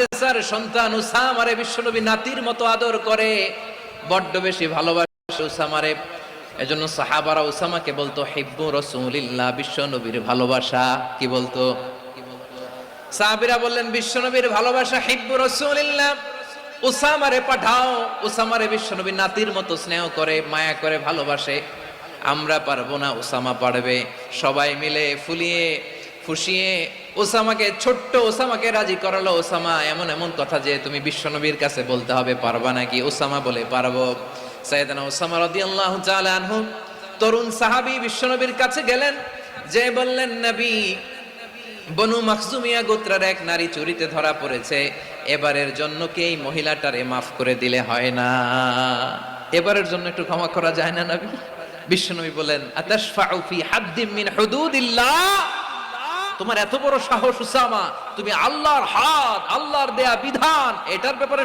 হারেসার সন্তান উসামারে বিশ্বনবী নাতির মতো আদর করে। বড্ড বেশি ভালোবাসে উসামারে। এজন্য সাহাবারা উসামাকে বলতো, হিব্বু রসুলিল্লাহ, বিশ্বনবীর ভালোবাসা। কি বলতো? সাহাবীরা বললেন, বিশ্বনবীর ভালোবাসা, হিব্বু রসুলিল্লাহ। উসামারে পাঠাও। উসামারে বিশ্বনবী নাতির মতো স্নেহ করে, মায়া করে ভালোবাসে। আমরা পারব না, উসামা পারবে। সবাই মিলে ফুলিয়ে, ফুসিয়ে ওসামাকে, ছোট্ট ওসামাকে রাজি করালো ওসামা। এমন এমন কথা যে তুমি বিশ্বনবীর কাছে বলতে হবে, পারবা নাকি? ওসামা বলে, পারব। সাইয়েদানা ওসামা রাদিয়াল্লাহু তাআলা আনহু তরুণ সাহাবী বিশ্বনবীর কাছে গেলেন, যে বললেন, নবী, বনু মাকসুমিয়া গোত্রের এক নারী চুরিতে ধরা পড়েছে, এবারের জন্য কি এই মহিলাটারে মাফ করে দিলে হয় না? এবারের জন্য একটু ক্ষমা করা যায় না, নবী? বিশ্বনবী বলেন, আতাশফাউ ফি হাদ্দিম মিন হুদুদিল্লাহ? তোমার এত বড় সাহস উসামা তুমি আল্লাহর হাত আল্লাহর দেয়া বিধান এটার ব্যাপারে